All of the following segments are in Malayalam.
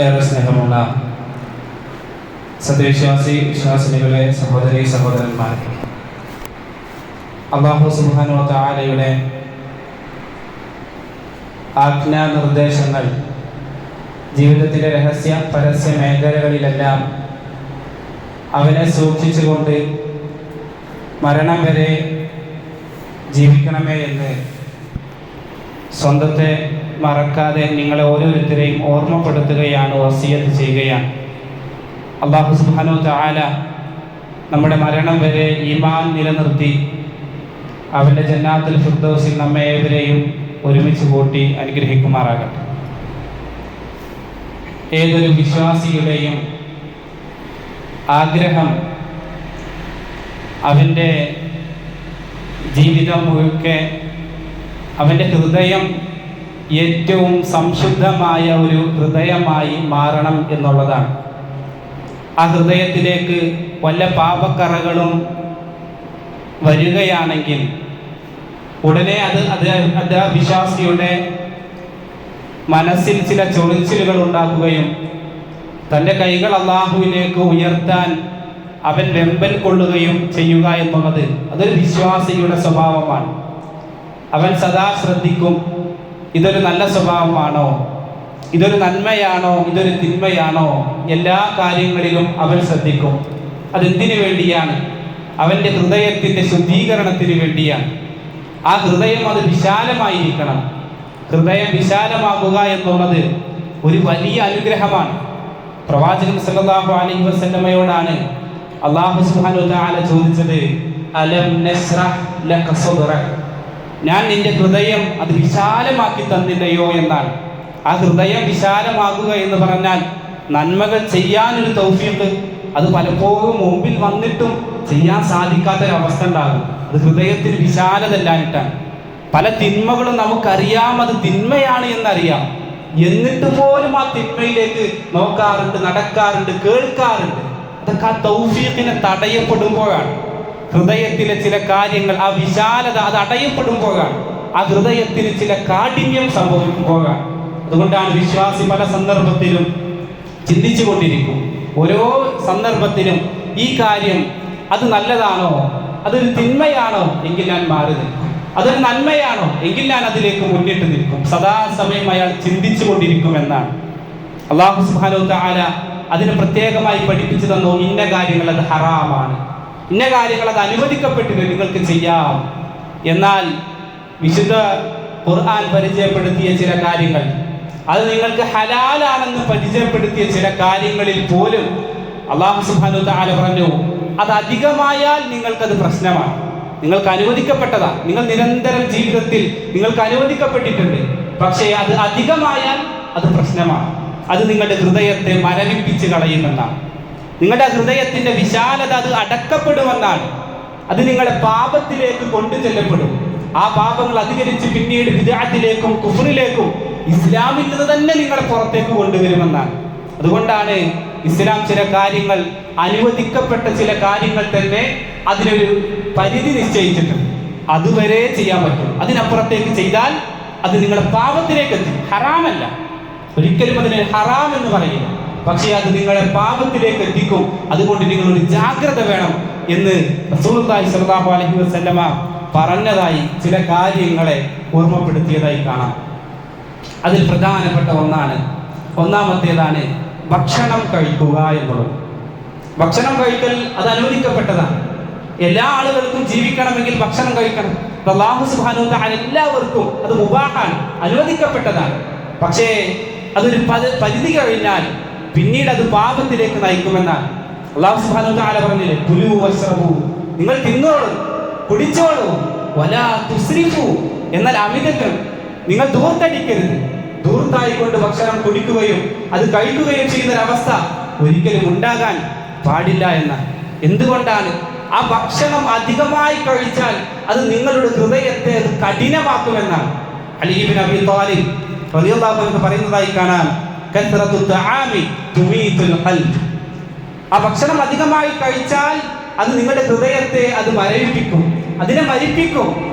ഏറെ സ്നേഹമുള്ള സത്യവിശ്വാസി വിശ്വാസിനികളെ സഹോദരി സഹോദരന്മാരെ. അള്ളാഹു സുബാനോ താലയുടെ ആജ്ഞാ നിർദ്ദേശങ്ങൾ ജീവിതത്തിലെ രഹസ്യ പരസ്യ മേഖലകളിലെല്ലാം അവനെ സൂക്ഷിച്ചുകൊണ്ട് മരണം വരെ ജീവിക്കണമേ എന്ന് സ്വന്തത്തെ മറക്കാതെ നിങ്ങളെ ഓരോരുത്തരെയും ഓർമ്മപ്പെടുത്തുകയാണ് വസിയത്ത് ചെയ്യുകയാണ്. അള്ളാഹു സുബാനു താല നമ്മുടെ മരണം വരെ ഈമാൻ നിലനിർത്തി അവന്റെ ജന്നാത്തിൽ ഫിർദോസിൽ നമ്മെ ഏവരെയും ഒരുമിച്ച് കൂട്ടി അനുഗ്രഹിക്കുമാറാകട്ടെ. ഏതൊരു വിശ്വാസിയുടെയും ആഗ്രഹം അവന്റെ ജീവിതം മുഴുക്കെ അവന്റെ ഹൃദയം ഏറ്റവും സംശുദ്ധമായ ഒരു ഹൃദയമായി മാറണം എന്നുള്ളതാണ്. ആ ഹൃദയത്തിലേക്ക് വല്ല പാപക്കറകളും വരികയാണെങ്കിൽ ഉടനെ അത് അത് അത് വിശ്വാസിയുടെ മനസ്സിൽ ചില ചൊറിച്ചിലുകൾ ഉണ്ടാക്കുകയും തന്റെ കൈകൾ അള്ളാഹുവിലേക്ക് ഉയർത്താൻ അവൻ വെമ്പൽ കൊള്ളുകയും ചെയ്യുക എന്നുള്ളത് അതൊരു വിശ്വാസിയുടെ സ്വഭാവമാണ്. അവൻ സദാ ശ്രദ്ധിക്കും. ഇതൊരു നല്ല സ്വഭാവമാണോ? ഇതൊരു നന്മയാണോ? ഇതൊരു തിന്മയാണോ? എല്ലാ കാര്യങ്ങളിലും അവൻ ശ്രദ്ധിക്കും. അതെന്തിനു വേണ്ടിയാണ്? അവന്റെ ഹൃദയത്തിന്റെ ശുദ്ധീകരണത്തിന് വേണ്ടിയാണ്. ആ ഹൃദയം അത് വിശാലമായിരിക്കണം. ഹൃദയം വിശാലമാകുക എന്നുള്ളത് ഒരു വലിയ അനുഗ്രഹമാണ്. പ്രവാചകൻ സല്ലല്ലാഹു അലൈഹി വസല്ലമയോടാണ് അള്ളാഹു സുബ്ഹാനഹു തആല ചോദിച്ചത് അലം നസ്റഹ് ലക സദ്റക് ഞാൻ നിന്റെ ഹൃദയം അത് വിശാലമാക്കി തന്നില്ലയോ എന്നാണ് ആ ഹൃദയം വിശാലമാകുക എന്ന് പറഞ്ഞാൽ നന്മകൾ ചെയ്യാനൊരു തൗഫീഖ് അത് പലപ്പോഴും മുമ്പിൽ വന്നിട്ടും ചെയ്യാൻ സാധിക്കാത്തൊരവസ്ഥ ഉണ്ടാകും. അത് ഹൃദയത്തിന് വിശാലതല്ലാനിട്ടാണ് പല തിന്മകളും നമുക്കറിയാം അത് തിന്മയാണ് എന്നറിയാം. എന്നിട്ട് പോലും ആ തിന്മയിലേക്ക് നോക്കാറുണ്ട് നടക്കാറുണ്ട് കേൾക്കാറുണ്ട്. അതൊക്കെ ആ തൗഫീഖിനെ തടയപ്പെടുമ്പോഴാണ്. ഹൃദയത്തിലെ ചില കാര്യങ്ങൾ ആ വിശാലത അത് അടയപ്പെടുമ്പോഴാണ് ആ ഹൃദയത്തിന് ചില കാഠിന്യം സംഭവിക്കുമ്പോഴാണ് അതുകൊണ്ടാണ് വിശ്വാസി പല സന്ദർഭത്തിലും ചിന്തിച്ചു കൊണ്ടിരിക്കും. ഓരോ സന്ദർഭത്തിലും ഈ കാര്യം അത് നല്ലതാണോ? അതൊരു തിന്മയാണോ? എങ്കിൽ ഞാൻ മാറി നിൽക്കും. അതൊരു നന്മയാണോ? എങ്കിൽ ഞാൻ അതിലേക്ക് മുന്നിട്ട് നിൽക്കും. സദാസമയം അയാൾ ചിന്തിച്ചു കൊണ്ടിരിക്കും എന്നാണ്. അള്ളാഹു സുബാനോ താല അതിന് പ്രത്യേകമായി പഠിപ്പിച്ചു തന്നോ. ഇന്ന കാര്യങ്ങൾ അത് ഹറാമാണ്. ഇന്ന കാര്യങ്ങൾ അത് അനുവദിക്കപ്പെട്ടില്ല നിങ്ങൾക്ക് ചെയ്യാം. എന്നാൽ വിശുദ്ധ ഖുർആൻ പരിചയപ്പെടുത്തിയ ചില കാര്യങ്ങൾ അത് നിങ്ങൾക്ക് ഹലാലാണെന്ന് പരിചയപ്പെടുത്തിയ ചില കാര്യങ്ങളിൽ പോലും അള്ളാഹു സുബാനു താല പറഞ്ഞു അത് അധികമായാൽ നിങ്ങൾക്കത് പ്രശ്നമാണ്. നിങ്ങൾക്ക് അനുവദിക്കപ്പെട്ടതാണ്. നിങ്ങൾ നിരന്തരം ജീവിതത്തിൽ നിങ്ങൾക്ക് അനുവദിക്കപ്പെട്ടിട്ടുണ്ട്. പക്ഷേ അത് അധികമായാൽ അത് പ്രശ്നമാണ്. അത് നിങ്ങളുടെ ഹൃദയത്തെ മരവിപ്പിച്ച് കളയുമെന്നാണ്. നിങ്ങളുടെ ഹൃദയത്തിന്റെ വിശാലത അത് അടക്കപ്പെടുമെന്നാണ്. അത് നിങ്ങളെ പാപത്തിലേക്ക് കൊണ്ടു ചെല്ലപ്പെടും ആ പാപങ്ങൾ അധികരിച്ച് പിന്നീട് വിദാത്തിലേക്കും കുഫറിലേക്കും ഇസ്ലാമിൽ നിന്ന് തന്നെ നിങ്ങളെ പുറത്തേക്ക് കൊണ്ടുവരുമെന്നാണ്. അതുകൊണ്ടാണ് ഇസ്ലാം ചില കാര്യങ്ങൾ അനുവദിക്കപ്പെട്ട ചില കാര്യങ്ങൾ തന്നെ അതിനൊരു പരിധി നിശ്ചയിച്ചിട്ടുണ്ട്. അതുവരെ ചെയ്യാൻ പറ്റും. അതിനപ്പുറത്തേക്ക് ചെയ്താൽ അത് നിങ്ങളുടെ പാപത്തിലേക്ക് എത്തും ഹറാമല്ല. ഒരിക്കലും അതിന് ഹറാം എന്ന് പറയില്ല പക്ഷേ അത് നിങ്ങളെ പാപത്തിലേക്ക് എത്തിക്കും. അതുകൊണ്ട് നിങ്ങൾ ഒരു ജാഗ്രത വേണം എന്ന് റസൂലുള്ളാഹി സ്വല്ലല്ലാഹു അലൈഹി വസല്ലമ പറഞ്ഞതായി ചില കാര്യങ്ങളെ ഓർമ്മപ്പെടുത്തിയതായി കാണാം. അതിൽ പ്രധാനപ്പെട്ട ഒന്നാണ്. ഒന്നാമത്തേതാണ് ഭക്ഷണം കഴിക്കുക എന്നുള്ളത്. ഭക്ഷണം കഴിക്കൽ അത് അനുവദിക്കപ്പെട്ടതാണ്. എല്ലാ ആളുകൾക്കും ജീവിക്കണമെങ്കിൽ ഭക്ഷണം കഴിക്കണം. അള്ളാഹു തആല എല്ലാവർക്കും അത് മുബാഹാണ് അനുവദിക്കപ്പെട്ടതാണ്. പക്ഷേ അതൊരു പരിധി കഴിഞ്ഞാൽ പിന്നീട് അത് പാപത്തിലേക്ക് നയിക്കുമെന്നാണ്. അള്ളാഹു സുബ്ഹാനഹു തആല പറഞ്ഞില്ലേ കുലു വശ്രബു. നിങ്ങൾ തിന്നോളൂ കുടിച്ചോളൂ വലാ തുസ്രിഫു. എന്നാൽ അമിതങ്ങൾ നിങ്ങൾ ദൂർത്തടിക്കരുത്. ദൂർത്തായിക്കൊണ്ട് ഭക്ഷണം കുടിക്കുകയും അത് കഴിക്കുകയും ചെയ്യുന്ന ഒരവസ്ഥ ഒരിക്കലും ഉണ്ടാകാൻ പാടില്ല എന്ന എന്തുകൊണ്ടാണ്? ആ ഭക്ഷണം അധികമായി കഴിച്ചാൽ അത് നിങ്ങളുടെ ഹൃദയത്തെ അത് കഠിനമാക്കുമെന്നാണ്. അലീബിൻ അബി അൻഹു പറയുന്നതായി കാണാം. ആ ഭക്ഷണം അധികമായി കഴിച്ചാൽ അത് നിങ്ങളുടെ ഹൃദയത്തെ അത് മരവിപ്പിക്കും. അതിനെ മരിപ്പിക്കും.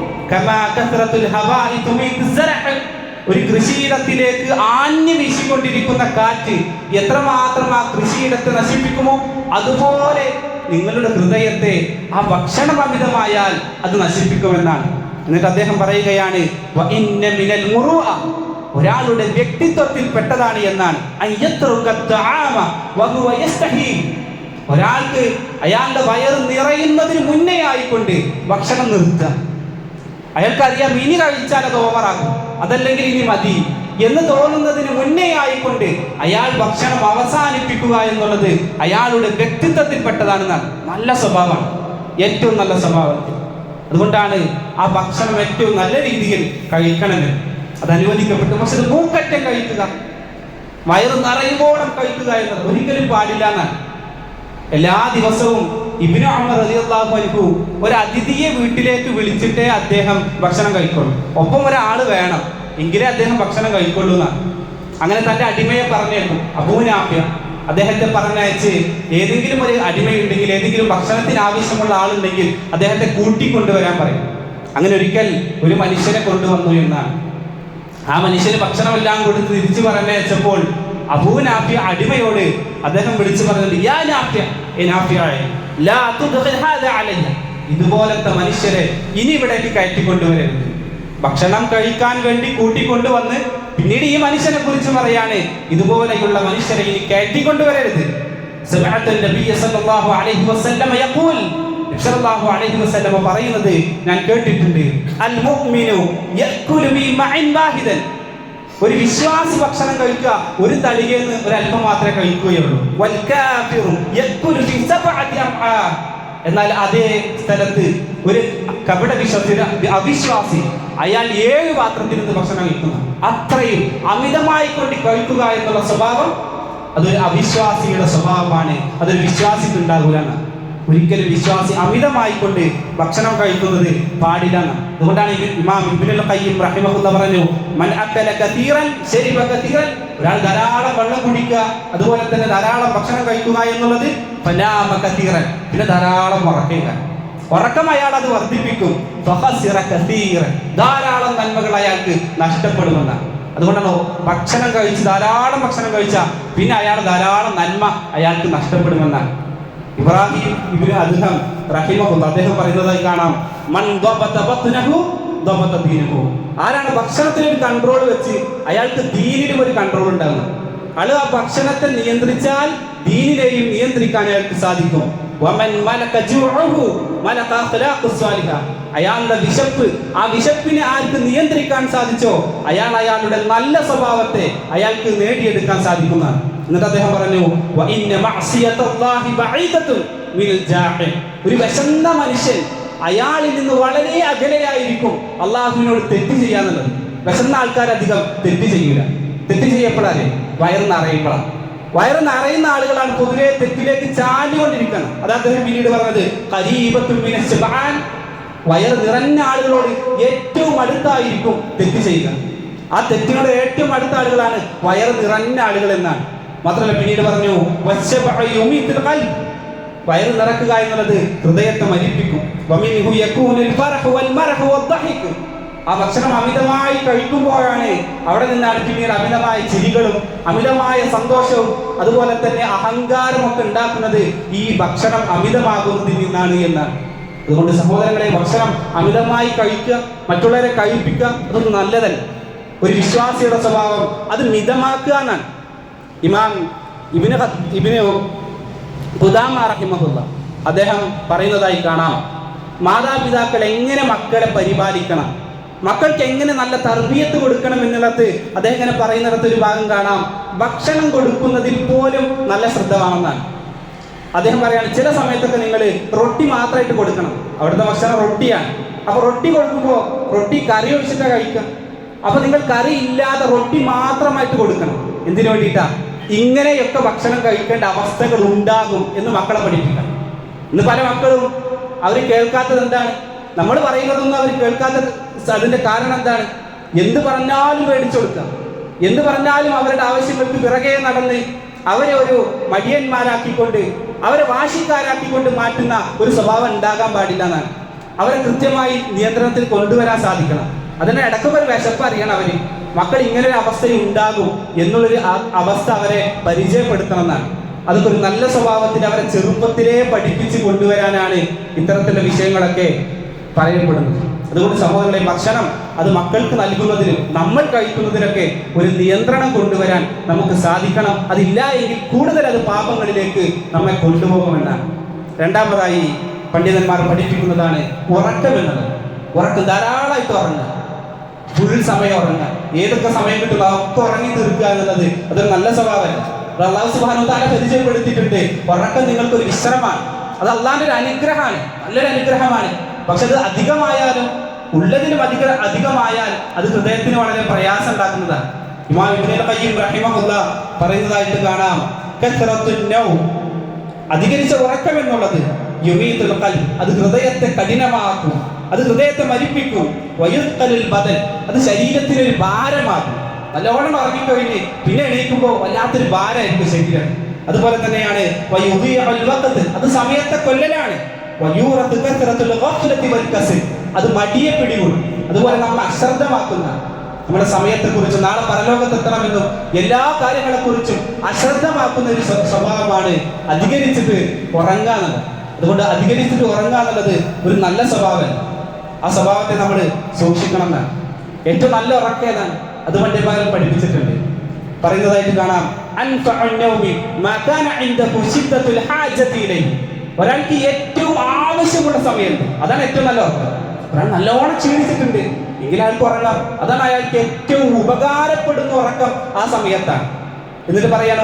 ഒരു കൃഷിയിടത്തിലേക്ക് ആഞ്ഞു വീശിക്കൊണ്ടിരിക്കുന്ന കാറ്റ് എത്രമാത്രം ആ കൃഷിയിടത്തെ നശിപ്പിക്കുമോ? അതുപോലെ നിങ്ങളുടെ ഹൃദയത്തെ ആ ഭക്ഷണം അമിതമായാൽ അത് നശിപ്പിക്കുമെന്നാണ്. എന്നിട്ട് അദ്ദേഹം പറയുകയാണ് ഒരാളുടെ വ്യക്തിത്വത്തിൽ പെട്ടതാണ് എന്നാണ്. ഒരാൾക്ക് അയാളുടെ വയറ് നിറയുന്നതിന് മുന്നേ ആയിക്കൊണ്ട് ഭക്ഷണം നിർത്തുക. അയാൾക്കറിയാം ഇനി കഴിച്ചാൽ അത് ഓവറാകും അതല്ലെങ്കിൽ ഇനി മതി എന്ന് തോന്നുന്നതിന് മുന്നേ ആയിക്കൊണ്ട് അയാൾ ഭക്ഷണം അവസാനിപ്പിക്കുക എന്നുള്ളത് അയാളുടെ വ്യക്തിത്വത്തിൽപ്പെട്ടതാണെന്നാണ് നല്ല സ്വഭാവമാണ്. ഏറ്റവും നല്ല സ്വഭാവത്തിൽ അതുകൊണ്ടാണ് ആ ഭക്ഷണം ഏറ്റവും നല്ല രീതിയിൽ കഴിക്കണമെന്ന്. അത് അനുവദിക്കപ്പെട്ടു. പക്ഷെ അത് മൂക്കറ്റം കഴിക്കുക. വയറ് നിറയുമ്പോളം കഴിക്കുക എന്നത് ഒരിക്കലും പാടില്ല എന്നാണ്. എല്ലാ ദിവസവും ഇബിനു അമർ റളിയല്ലാഹു അൻഹു ഒരു അതിഥിയെ വീട്ടിലേക്ക് വിളിച്ചിട്ടേ അദ്ദേഹം ഭക്ഷണം കഴിക്കുള്ളൂ. ഒപ്പം ഒരാൾ വേണം. എങ്കിലേ അദ്ദേഹം ഭക്ഷണം കഴിക്കുള്ളൂ എന്നാണ്. അങ്ങനെ തന്റെ അടിമയെ പറഞ്ഞേക്കും. അബൂനാഫ്യ അദ്ദേഹത്തെ പറഞ്ഞയച്ച് ഏതെങ്കിലും ഒരു അടിമയുണ്ടെങ്കിൽ ഏതെങ്കിലും ഭക്ഷണത്തിന് ആവശ്യമുള്ള ആളുണ്ടെങ്കിൽ അദ്ദേഹത്തെ കൂട്ടിക്കൊണ്ടുവരാൻ പറയും. അങ്ങനെ ഒരിക്കൽ ഒരു മനുഷ്യനെ കൊണ്ടുവന്നു എന്നാണ്. ആ മനുഷ്യന് ഭക്ഷണമെല്ലാം കൊടുത്ത് തിരിച്ചു പറഞ്ഞയച്ചപ്പോൾ അബൂനാഫ്യ അടിമയോട് അദ്ദേഹം വിളിച്ചു പറഞ്ഞത് യാ നാഫ്യ ഏ നാഫ്യയെ, ലാ ഹാദാ അലയ്യ." ഇതുപോലത്തെ മനുഷ്യരെ ഇനി ഇവിടേക്ക് കയറ്റിക്കൊണ്ടുവരരുത് ഭക്ഷണം കഴിക്കാൻ വേണ്ടി കൂട്ടിക്കൊണ്ടുവന്ന് പിന്നീട് ഈ മനുഷ്യനെ കുറിച്ച് പറയാണ് ഇതുപോലെയുള്ള മനുഷ്യരെ ഇനി കയറ്റിക്കൊണ്ടുവരരുത് സമിഅത്തു നബിയ സല്ലല്ലാഹു അലൈഹി വസല്ലം സല്ലല്ലാഹു അലൈഹി വസല്ലം പറയുന്നത് ഞാൻ കേട്ടിട്ടുണ്ട്. അൽ മുഅ്മിനു യഅ്കുലു ബി വാഹിദൻ. ഒരു വിശ്വാസി ഭക്ഷണം കഴിക്കുക ഒരു തളികയെന്ന് ഒരല്പം മാത്രമേ കഴിക്കുകയുള്ളൂ. വൽ കാഫിറു യഅ്കുലു ബി സബഅതി അംആ. എന്നാൽ അതേ സ്ഥലത്ത് ഒരു കപട വിശ്വാസി അവിശ്വാസി അയാൾ ഏഴ് പാത്രത്തിൽ നിന്ന് ഭക്ഷണം കഴിക്കുന്നു. അത്രയും അമിതമായി കൊണ്ട് കഴിക്കുക എന്നുള്ള സ്വഭാവം അതൊരു അവിശ്വാസിയുടെ സ്വഭാവമാണ്. അതൊരു വിശ്വാസിക്ക് ഒരിക്കലും വിശ്വാസി അമിതമായി കൊണ്ട് ഭക്ഷണം കഴിക്കുന്നത് പാടില്ല. അതുകൊണ്ടാണ് ഇമാം ഇബ്നുൽ ഖയ്യിം റഹിമഹുല്ല പറഞ്ഞു മൻ അക്കല കതീറൻ ഒരാൾ ധാരാളം വെള്ളം കുടിക്കുക അതുപോലെ തന്നെ ധാരാളം ഭക്ഷണം കഴിക്കുക എന്നുള്ളത് ഫനാമ കതീറൻ പിന്നെ ധാരാളം ഉറക്കുക ഉറക്കം അയാൾ അത് വർദ്ധിപ്പിക്കും. ധാരാളം നന്മകൾ അയാൾക്ക് നഷ്ടപ്പെടുമെന്ന്. അതുകൊണ്ടാണ് ഭക്ഷണം കഴിച്ച് ധാരാളം ഭക്ഷണം കഴിച്ച പിന്നെ അയാൾ ധാരാളം നന്മ അയാൾക്ക് നഷ്ടപ്പെടുമെന്നാണ് ഇബ്രാഹിം ഇബ്നു അദ്ഹം റഹിമഹുല്ല അദ്ദേഹം പറയുന്നതായി കാണാം. മൻ ആരാണ് ഭക്ഷണത്തിൽ ഒരു കൺട്രോൾ വെച്ച് അയാൾക്ക് ദീനിലും ഒരു കൺട്രോൾ ഉണ്ടാകും അയാൾ ആ ഭക്ഷണത്തെ നിയന്ത്രിച്ചാൽ ദീനിനെയും നിയന്ത്രിക്കാൻ അയാൾക്ക് സാധിക്കും. അയാളുടെ വിശപ്പ് ആ വിശപ്പിനെ ആർക്ക് നിയന്ത്രിക്കാൻ സാധിച്ചോ? അയാൾ അയാളുടെ നല്ല സ്വഭാവത്തെ അയാൾക്ക് നേടിയെടുക്കാൻ സാധിക്കുന്നതാണ്. എന്നിട്ട് അദ്ദേഹം പറഞ്ഞു. ഒരു വിശന്ന മനുഷ്യൻ അയാളിൽ നിന്ന് വളരെ അകലെയായിരിക്കും അള്ളാഹുവിനോട് തെറ്റ് ചെയ്യാന്നുള്ളത് വിശന്ന ആൾക്കാർ അധികം തെറ്റ് ചെയ്യൂല. തെറ്റ് ചെയ്യപ്പെടാതെ വയറ് അറിയപ്പെടാം വയറ് അറിയുന്ന ആളുകളാണ് പൊതുവെ തെറ്റിലേക്ക് ചാഞ്ഞുകൊണ്ടിരിക്കുന്നത്. അത് അദ്ദേഹം പിന്നീട് പറഞ്ഞത് "ഖരീബത്തുൻ മിന ശബആൻ." വയറ് നിറഞ്ഞ ആളുകളോട് ഏറ്റവും അടുത്തായിരിക്കും തെറ്റ് ചെയ്യുക. ആ തെറ്റിനോട് ഏറ്റവും അടുത്ത ആളുകളാണ് വയറ് നിറഞ്ഞ ആളുകൾ എന്നാണ്. മാത്രമല്ല പിന്നീട് പറഞ്ഞു. വയറ് നിറക്കുക എന്നുള്ളത് ഹൃദയത്തെ മരിപ്പിക്കും. ആ ഭക്ഷണം അമിതമായി കഴിക്കുമ്പോഴാണ് അവിടെ നിന്നാണ് പിന്നീട് അമിതമായ ചിരികളും അമിതമായ സന്തോഷവും അതുപോലെ തന്നെ അഹങ്കാരം ഒക്കെ ഉണ്ടാക്കുന്നത് ഈ ഭക്ഷണം അമിതമാകുന്നതിൽ നിന്നാണ് എന്നാണ് അതുകൊണ്ട് സഹോദരങ്ങളെ ഭക്ഷണം അമിതമായി കഴിക്കുക മറ്റുള്ളവരെ കഴിപ്പിക്കുക അതൊന്നും നല്ലതല്ല ഒരു വിശ്വാസിയുടെ സ്വഭാവം അത് മിതമാക്കുക എന്നാണ് ഇമാം ഇബിന് ഇബിന് ഖുദാമ റഹിമഹുല്ല അദ്ദേഹം പറയുന്നതായി കാണാം. മാതാപിതാക്കൾ എങ്ങനെ മക്കളെ പരിപാലിക്കണം? മക്കൾക്ക് എങ്ങനെ നല്ല തർബീയത്ത് കൊടുക്കണം എന്നുള്ളത് അദ്ദേഹം ഇങ്ങനെ പറയുന്നിടത്ത് ഒരു ഭാഗം കാണാം. ഭക്ഷണം കൊടുക്കുന്നതിൽ പോലും നല്ല ശ്രദ്ധ വേണമെന്നാണ് അദ്ദേഹം പറയാണ് ചില സമയത്തൊക്കെ നിങ്ങൾ റൊട്ടി മാത്രമായിട്ട് കൊടുക്കണം. അവിടുത്തെ ഭക്ഷണം റൊട്ടിയാണ്. അപ്പോൾ റൊട്ടി കൊടുക്കുമ്പോൾ റൊട്ടി കറി ഒഴിച്ചിട്ടാണ് കഴിക്കുക. അപ്പോൾ നിങ്ങൾ കറി ഇല്ലാതെ റൊട്ടി മാത്രമായിട്ട് കൊടുക്കണം. എന്തിനു വേണ്ടിയിട്ടാ? ഇങ്ങനെയൊക്കെ ഭക്ഷണം കഴിക്കേണ്ട അവസ്ഥകൾ ഉണ്ടാകും എന്ന് മക്കളെ പഠിപ്പിക്കണം. ഇന്ന് പല മക്കളും അവർ കേൾക്കാത്തത് എന്താണ്? നമ്മൾ പറയുന്നതൊന്നും അവർ കേൾക്കാത്തത് അതിന്റെ കാരണം എന്താണ്? എന്ത് പറഞ്ഞാലും മേടിച്ചു കൊടുക്കുക. എന്ത് പറഞ്ഞാലും അവരുടെ ആവശ്യങ്ങൾക്ക് പിറകെ നടന്ന് അവരെ ഒരു മടിയന്മാരാക്കിക്കൊണ്ട് അവരെ വാശിക്കാരാക്കിക്കൊണ്ട് മാറ്റുന്ന ഒരു സ്വഭാവം ഉണ്ടാകാൻ പാടില്ല എന്നാണ്. അവരെ കൃത്യമായി നിയന്ത്രണത്തിൽ കൊണ്ടുവരാൻ സാധിക്കണം. അതിന്റെ ഇടക്കൊരു വിശപ്പ് അറിയണം അവർ മക്കൾ ഇങ്ങനെ ഒരു അവസ്ഥ ഉണ്ടാകും എന്നുള്ളൊരു അവസ്ഥ അവരെ പരിചയപ്പെടുത്തണമെന്നാണ്. അതൊക്കെ ഒരു നല്ല സ്വഭാവത്തിൽ അവരെ ചെറുപ്പത്തിലേ പഠിപ്പിച്ച് കൊണ്ടുവരാനാണ് ഇത്തരത്തിലുള്ള വിഷയങ്ങളൊക്കെ പറയപ്പെടുന്നത്. അതുകൊണ്ട് സഹോദരങ്ങളെ ഭക്ഷണം അത് മക്കൾക്ക് നൽകുന്നതിനും നമ്മൾ കഴിക്കുന്നതിനൊക്കെ ഒരു നിയന്ത്രണം കൊണ്ടുവരാൻ നമുക്ക് സാധിക്കണം. അതില്ല എങ്കിൽ കൂടുതൽ അത് പാപങ്ങളിലേക്ക് നമ്മെ കൊണ്ടുപോകുമെന്നാണ്. രണ്ടാമതായി പണ്ഡിതന്മാർ പഠിപ്പിക്കുന്നതാണ് ഉറക്കം എന്നത്. ഉറക്കം ധാരാളമായിട്ട് ഉറങ്ങുക. ഫുൾ സമയം ഉറങ്ങുക. ഏതൊക്കെ സമയം കിട്ടുന്നു? ഒക്കെ ഉറങ്ങി തീർക്കുക എന്നുള്ളത് അതൊരു നല്ല സ്വഭാവം അള്ളാഹു സുബാനു താല പരിചയപ്പെടുത്തിയിട്ടുണ്ട്. ഉറക്കം നിങ്ങൾക്കൊരു വിശ്രമാണ് അത് അള്ളാഹിന്റെ ഒരു അനുഗ്രഹമാണ്. നല്ലൊരു അനുഗ്രഹമാണ്. പക്ഷെ അത് അധികമായാലും ഉള്ളതിലും അധിക അധികമായാൽ അത് ഹൃദയത്തിന് വളരെ പ്രയാസം ഉണ്ടാക്കുന്നതാണ്. ഇമാം ഇബ്നുൽ ഖയ്യിം റഹിമഹുല്ല പറയുന്നതായിട്ട് കാണാം. അധികരിച്ച ഉറക്കം എന്നുള്ളത് യുമീത്തുൽ ഖൽബ്. അത് ഹൃദയത്തെ കഠിനമാക്കും. അത് ഹൃദയത്തെ മരിപ്പിക്കും. വയുത്തലിൽ ബദൽ. അത് ശരീരത്തിന് ഒരു ഭാരമാകും. നല്ലോണം ഉറങ്ങിക്കഴിഞ്ഞ് പിന്നെ എണീക്കുമ്പോൾ വല്ലാത്തൊരു ഭാരമായിരിക്കും ശരീരം. അതുപോലെ തന്നെയാണ് അത് സമയത്തെ കൊല്ലലാണ്. അത് മടിയെ പിടികൂടും. അതുപോലെ നമ്മൾ അശ്രദ്ധമാക്കുന്ന. നമ്മുടെ സമയത്തെക്കുറിച്ചും നാളെ പരലോകത്തെത്തണമെന്നും എല്ലാ കാര്യങ്ങളെക്കുറിച്ചും അശ്രദ്ധമാക്കുന്ന ഒരു സ്വഭാവമാണ് അധികരിച്ചിട്ട് ഉറങ്ങാന്നുള്ളത് അതുകൊണ്ട് അധികരിച്ചിട്ട് ഉറങ്ങാന്നുള്ളത് ഒരു നല്ല സ്വഭാവമല്ല. ആ സ്വഭാവത്തെ നമ്മൾ സൂക്ഷിക്കണം ഏറ്റവും നല്ല ഉറക്കേതാണ് അത് പണ്ടിമാരും പഠിപ്പിച്ചിട്ടുണ്ട്. പറയുന്നതായിട്ട് കാണാം. ഒരാൾക്ക് ഏറ്റവും ആവശ്യമുള്ള സമയമുണ്ട് അതാണ് ഏറ്റവും നല്ല ഉറക്കം. ഒരാൾ നല്ലോണം ക്ഷീണിച്ചിട്ടുണ്ട്. എങ്കിൽ അയാൾക്ക് ഉറങ്ങാം. അതാണ് അയാൾക്ക് ഏറ്റവും ഉപകാരപ്പെടുന്ന ഉറക്കം ആ സമയത്താണ്. എന്നിട്ട് പറയാണ്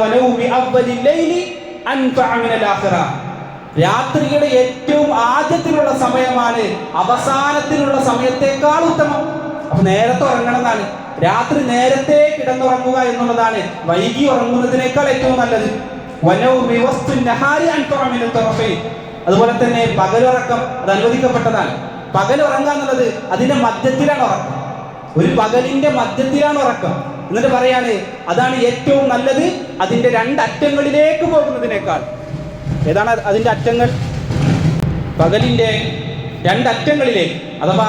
രാത്രിയുടെ ഏറ്റവും ആദ്യത്തിലുള്ള സമയമാണ് അവസാനത്തിലുള്ള സമയത്തേക്കാൾ ഉത്തമം. അപ്പൊ നേരത്തെ ഉറങ്ങണം എന്നാണ് രാത്രി നേരത്തെ കിടന്നുറങ്ങുക എന്നുള്ളതാണ് വൈകി ഉറങ്ങുന്നതിനേക്കാൾ ഏറ്റവും നല്ലത്. അതുപോലെ തന്നെ പകലുറക്കം അത് അനുവദിക്കപ്പെട്ടതാണ്. പകലുറങ്ങുക എന്നുള്ളത് അതിന്റെ മധ്യത്തിലാണ് ഉറക്കം. ഒരു പകലിന്റെ മധ്യത്തിലാണ് ഉറക്കം. എന്നിട്ട് പറയാണ് അതാണ് ഏറ്റവും നല്ലത് അതിന്റെ രണ്ടറ്റങ്ങളിലേക്ക് പോകുന്നതിനേക്കാൾ. ഏതാണ് അതിന്റെ അറ്റങ്ങൾ? പകലിന്റെ രണ്ടറ്റങ്ങളിലേക്ക് അഥവാ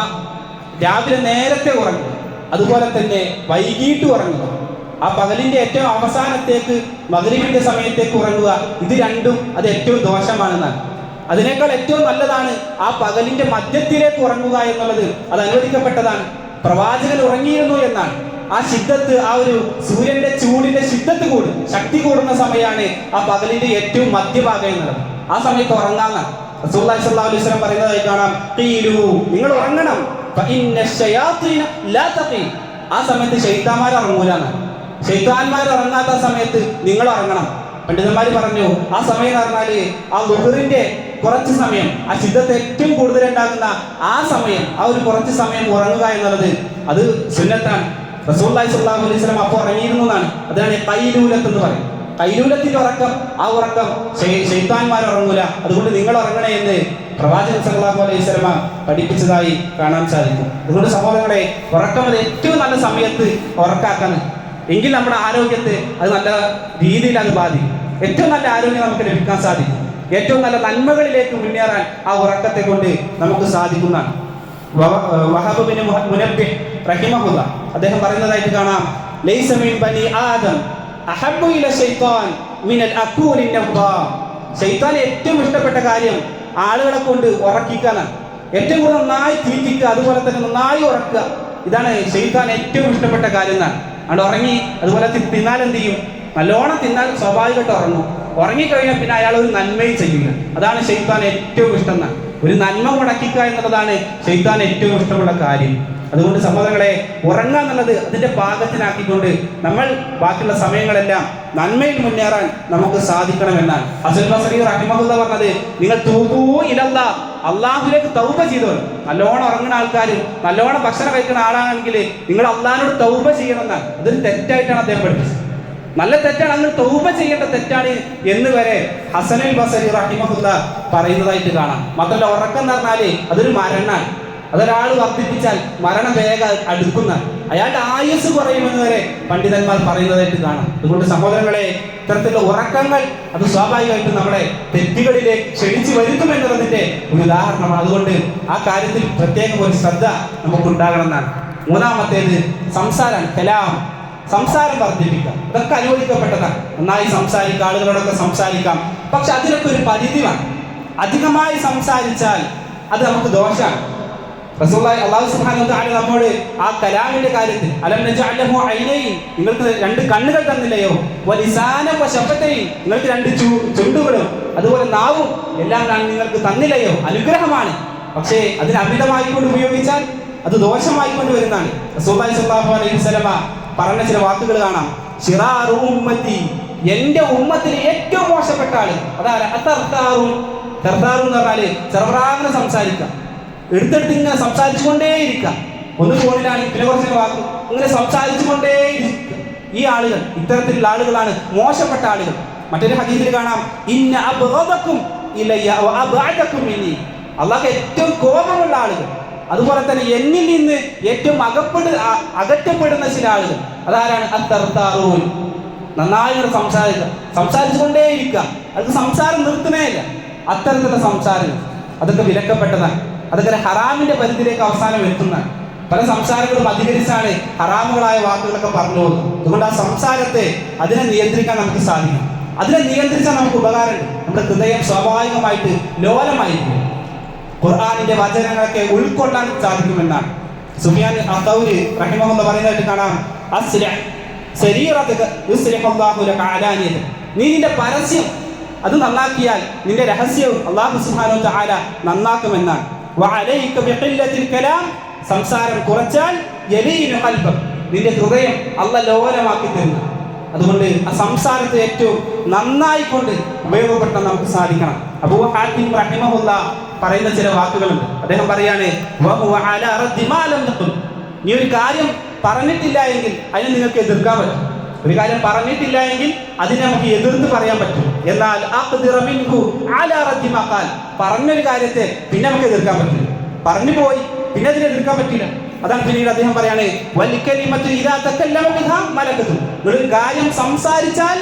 രാവിലെ നേരത്തെ ഉറങ്ങുക അതുപോലെ തന്നെ വൈകിട്ട് ഉറങ്ങുക. ആ പകലിന്റെ ഏറ്റവും അവസാനത്തേക്ക് മകരീവിന്റെ സമയത്തേക്ക് ഉറങ്ങുക ഇത് രണ്ടും അത് ഏറ്റവും ദോഷമാണെന്നാണ്. അതിനേക്കാൾ ഏറ്റവും നല്ലതാണ് ആ പകലിന്റെ മധ്യത്തിലേക്ക് ഉറങ്ങുക എന്നുള്ളത്. അത് അനുവദിക്കപ്പെട്ടതാണ്. പ്രവാചകൻ ഉറങ്ങിയിരുന്നു എന്നാണ്. ആ ശിദ്ധത്ത് ആ ഒരു സൂര്യന്റെ ചൂടിന്റെ ശിദ്ധത്ത് കൂടും. ശക്തി കൂടുന്ന സമയമാണ് ആ പകലിന്റെ ഏറ്റവും മധ്യഭാഗം എന്നുള്ളത് ആ സമയത്ത് ഉറങ്ങാന്ന് സ്വല്ലല്ലാഹു അലൈഹി വസല്ലം പറയുന്നതായി കാണാം. ഖീലു നിങ്ങൾ ഉറങ്ങണം. ആ സമയത്ത് ശൈത്താന്മാർ ഉറങ്ങൂലാണ് ശൈത്താന്മാർ ഉറങ്ങാത്ത സമയത്ത് നിങ്ങൾ ഉറങ്ങണം. പണ്ഡിതന്മാർ പറഞ്ഞു ആ സമയം എന്ന് പറഞ്ഞാൽ ആ ലുഹറിന്റെ കുറച്ച് സമയം ആ ശുദ്ധത്തെ ഏറ്റവും കൂടുതൽ ഉണ്ടാകുന്ന ആ സമയം ആ ഒരു കുറച്ച് സമയം ഉറങ്ങുക എന്നുള്ളത് അത് സുന്നത്താണ്. റസൂല്ലായി സ്വല്ലാഹു അലൈഹി സ്വലം അപ്പോൾ ഇറങ്ങിയിരുന്നു എന്നാണ്. അതാണ് കൈലൂലത്ത് എന്ന് പറയും കൈലൂലത്തിന്റെ ഉറക്കം ആ ഉറക്കം ശൈത്താൻമാർ ഉറങ്ങൂല. അതുകൊണ്ട് നിങ്ങൾ ഉറങ്ങണേ എന്ന് പ്രവാചകൻ സല്ലല്ലാഹു അലൈഹി സ്വലമ പഠിപ്പിച്ചതായി കാണാൻ സാധിക്കും. അതുകൊണ്ട് സഹോദരങ്ങളെ ഉറക്കം അത് ഏറ്റവും നല്ല സമയത്ത് ഉറക്കാക്കാണ്. എങ്കിൽ നമ്മുടെ ആരോഗ്യത്തെ അത് നല്ല രീതിയിൽ അത് ബാധിക്കും. ഏറ്റവും നല്ല ആരോഗ്യം നമുക്ക് ലഭിക്കാൻ സാധിക്കും. ഏറ്റവും നല്ല നന്മകളിലേക്ക് മുന്നേറാൻ ആ ഉറക്കത്തെ കൊണ്ട് നമുക്ക് സാധിക്കുന്നതാണ്. വഹ- വഹബ് ബിൻ മുഹ- മുനബ്ബിഹ് റഹിമഹുല്ല. അദ്ദേഹം പറയുന്നതായിട്ട് കാണാം. ലൈസ മിൻ ബനി ആദം അഹബ്ബു ഇല ശൈത്താൻ മിനൽ അക്കൂലിൻ നവ്വാം ശൈത്താൻ ഏറ്റവും ഇഷ്ടപ്പെട്ട കാര്യം ആളുകളെ കൊണ്ട് ഉറക്കിക്കാനാണ്. ഏറ്റവും കൂടുതൽ നന്നായി തീറ്റിക്കുക അതുപോലെ തന്നെ നന്നായി ഉറക്കുക. ഇതാണ് ശൈത്താൻ ഏറ്റവും ഇഷ്ടപ്പെട്ട കാര്യം എന്നാണ്. അവിടെ ഉറങ്ങി അതുപോലെ തിന്നാൽ എന്ത് ചെയ്യും? നല്ലോണം തിന്നാൽ സ്വാഭാവികമായിട്ട് ഉറങ്ങും. ഉറങ്ങിക്കഴിഞ്ഞാൽ പിന്നെ അയാൾ ഒരു നന്മയും ചെയ്യില്ല അതാണ് ഷെയ്ത്താൻ ഏറ്റവും ഇഷ്ടം എന്നാണ്. ഒരു നന്മ മുടക്കിക്കുക എന്നുള്ളതാണ് ഷെയ്ത്താൻ ഏറ്റവും ഇഷ്ടമുള്ള കാര്യം. അതുകൊണ്ട് സമ്മതങ്ങളെ ഉറങ്ങുക എന്നുള്ളത് അതിന്റെ പാകത്തിനാക്കിക്കൊണ്ട് നമ്മൾ ബാക്കിയുള്ള സമയങ്ങളെല്ലാം നന്മയിൽ മുന്നേറാൻ നമുക്ക് സാധിക്കണമെന്നാണ്. അസുൽ ബസറി റഹിമഹുല്ല പറഞ്ഞത് നിങ്ങൾ തൂബൂ ഇലല്ല അള്ളാഹുലേക്ക് തൗബ ചെയ്തവർ. നല്ലോണം ഉറങ്ങുന്ന ആൾക്കാർ നല്ലോണം ഭക്ഷണം കഴിക്കുന്ന ആളാണെങ്കിൽ നിങ്ങൾ അള്ളാഹിനോട് തൗബ ചെയ്യണമെന്നാണ്. അതൊരു തെറ്റായിട്ടാണ് അദ്ദേഹം പഠിപ്പിച്ചത്. നല്ല തെറ്റാണ്. അങ്ങ് തൗബ ചെയ്യേണ്ട തെറ്റാണ് എന്ന് വരെ ഹസനൽ ബസരി റഹിമഹുല്ല പറയുന്നതായിട്ട് കാണാം. മാത്രമല്ല ഉറക്കം എന്ന് പറഞ്ഞാൽ അതൊരു മരണാണ്. അതൊരാൾ വർദ്ധിപ്പിച്ചാൽ മരണം വേഗം അടുക്കുന്ന അയാളുടെ ആയുസ് കുറയുമെന്ന് വരെ പണ്ഡിതന്മാർ പറയുന്നതായിട്ട് കാണാം. അതുകൊണ്ട് സഹോദരങ്ങളെ ഇത്തരത്തിലുള്ള ഉറക്കങ്ങൾ അത് സ്വാഭാവികമായിട്ടും നമ്മളെ തെറ്റുകളിലേക്ക് ക്ഷണിച്ചു വരുത്തും എന്നുള്ളതിന്റെ ഒരു ഉദാഹരണമാണ്. അതുകൊണ്ട് ആ കാര്യത്തിൽ പ്രത്യേകം ഒരു ശ്രദ്ധ നമുക്കുണ്ടാകണം എന്നാണ് മൂന്നാമത്തേത് സംസാരം കലാം. സംസാരം വർദ്ധിപ്പിക്കാം. ഇതൊക്കെ അനുവദിക്കപ്പെട്ടതാണ്. നന്നായി സംസാരിക്കുക ആളുകളോടൊക്കെ സംസാരിക്കാം. പക്ഷെ അതിനൊക്കെ ഒരു പരിധി വേണം. അധികമായി സംസാരിച്ചാൽ അത് നമുക്ക് ദോഷമാണ് റസൂലുള്ളാഹി അല്ലാഹു സുബ്ഹാനഹു വ തആല നമ്മോട് ആ കലാമിന്റെ കാര്യത്തിൽ അലം നജഅലഹു ഐനൈൻ നിങ്ങൾക്ക് രണ്ട് കണ്ണുകൾ തന്നില്ലയോ വലിസാന വശഫതൈൻ നിങ്ങൾക്ക് രണ്ട് ചുണ്ടുകളും അതുപോലെ നാവും എല്ലാം ഞാൻ നിങ്ങൾക്ക് തന്നില്ലയോ അനുഗ്രഹമാണ്. പക്ഷേ അതിന് അമിതമായി കൊണ്ട് ഉപയോഗിച്ചാൽ അത് ദോഷമായിക്കൊണ്ട് വരുന്നതാണ്. റസൂലുള്ളാഹി സ്വല്ലല്ലാഹു അലൈഹി വസല്ലമ പറഞ്ഞ ചില വാക്കുകൾ കാണാം. ഷിറാറു ഉമ്മത്തി. എന്റെ ഉമ്മത്തിൽ ഏറ്റവും മോശപ്പെട്ട ആൾ. അതാണ് തെർത്താറും പറഞ്ഞാൽ ചെറുപ്രാങ്ങനെ സംസാരിക്കാം. എടുത്തെടുത്ത് ഇങ്ങനെ സംസാരിച്ചുകൊണ്ടേയിരിക്കുക ഒന്ന് ഫോണിലാണ്. പിന്നെ കുറച്ച് വാക്കും. ഇങ്ങനെ സംസാരിച്ചുകൊണ്ടേ ഈ ആളുകൾ ഇത്തരത്തിലുള്ള ആളുകളാണ് മോശപ്പെട്ട ആളുകൾ. മറ്റൊരു ഹദീസിൽ കാണാം. ഇന്ന അബോധക്കും ഇല്ല അബാധക്കും ഇനി അള്ളാഹ് ഏറ്റവും കോപമുള്ള ആളുകൾ. അതുപോലെ തന്നെ എന്നിൽ നിന്ന് ഏറ്റവും അകപ്പെട് അകറ്റപ്പെടുന്ന ചില ആളുകൾ. അതാരാണ്? അത്തർത്താറൂൻ. നന്നായി ഇങ്ങനെ സംസാരിക്കുക സംസാരിച്ചുകൊണ്ടേയിരിക്കുക അത് സംസാരം നിർത്തുന്നേ ഇല്ല അത്തരത്തിലുള്ള സംസാരങ്ങൾ. അതൊക്കെ വിലക്കപ്പെട്ടതാണ്. അതൊക്കെ ഹറാമിന്റെ പരിധിയിലേക്ക് അവസാനം എത്തുന്നതാണ്. പല സംസാരങ്ങളും അധികരിച്ചാണ് ഹറാമുകളായ വാക്കുകളൊക്കെ പറഞ്ഞു പോകുന്നത്. അതുകൊണ്ട് ആ സംസാരത്തെ അതിനെ നിയന്ത്രിക്കാൻ നമുക്ക് സാധിക്കും. അതിനെ നിയന്ത്രിച്ചാൽ നമുക്ക് ഉപകാരമുണ്ട്. നമ്മുടെ ഹൃദയം സ്വാഭാവികമായിട്ട് ലോലമായിരിക്കും. ഖുർആാനിന്റെ വചനങ്ങളൊക്കെ ഉൾക്കൊള്ളാൻ സാധിക്കുമെന്നാണ്. സുഫിയാൻ അസൗര് റഹിമഹുല്ല പറയുന്നതായിട്ട് കാണാം. നീ നിന്റെ പരസ്യം അത് നന്നാക്കിയാൽ നിന്റെ രഹസ്യവും അള്ളാഹു സുബ്ഹാനഹു തആല നന്നാക്കുമെന്നാണ്. സംസാരം കുറച്ചാൽ നിന്റെ ഹൃദയം അല്ല ലോലമാക്കി തരുന്നു. അതുകൊണ്ട് ആ സംസാരത്തെ ഏറ്റവും നന്നായിക്കൊണ്ട് ഉപയോഗപ്പെടുത്താൻ നമുക്ക് സാധിക്കണം. റഹിമഹുല്ല പറയുന്ന ചില വാക്കുകളുണ്ട്. അദ്ദേഹം പറയാണ് നീ ഒരു കാര്യം പറഞ്ഞിട്ടില്ല എങ്കിൽ അതിനെ നിങ്ങൾക്ക് എതിർക്കാൻ പറ്റും. ഒരു കാര്യം പറഞ്ഞിട്ടില്ല എങ്കിൽ അതിനെ നമുക്ക് എതിർത്ത് പറയാൻ പറ്റും. എന്നാൽ. പറഞ്ഞൊരു കാര്യത്തെ പിന്നെ നമുക്ക് എതിർക്കാൻ പറ്റില്ല. പറഞ്ഞു പോയി പിന്നെ അതിനെ എതിർക്കാൻ പറ്റില്ല. അതാണ് പിന്നീട് അദ്ദേഹം പറയാണ് ഒരു കാര്യം സംസാരിച്ചാൽ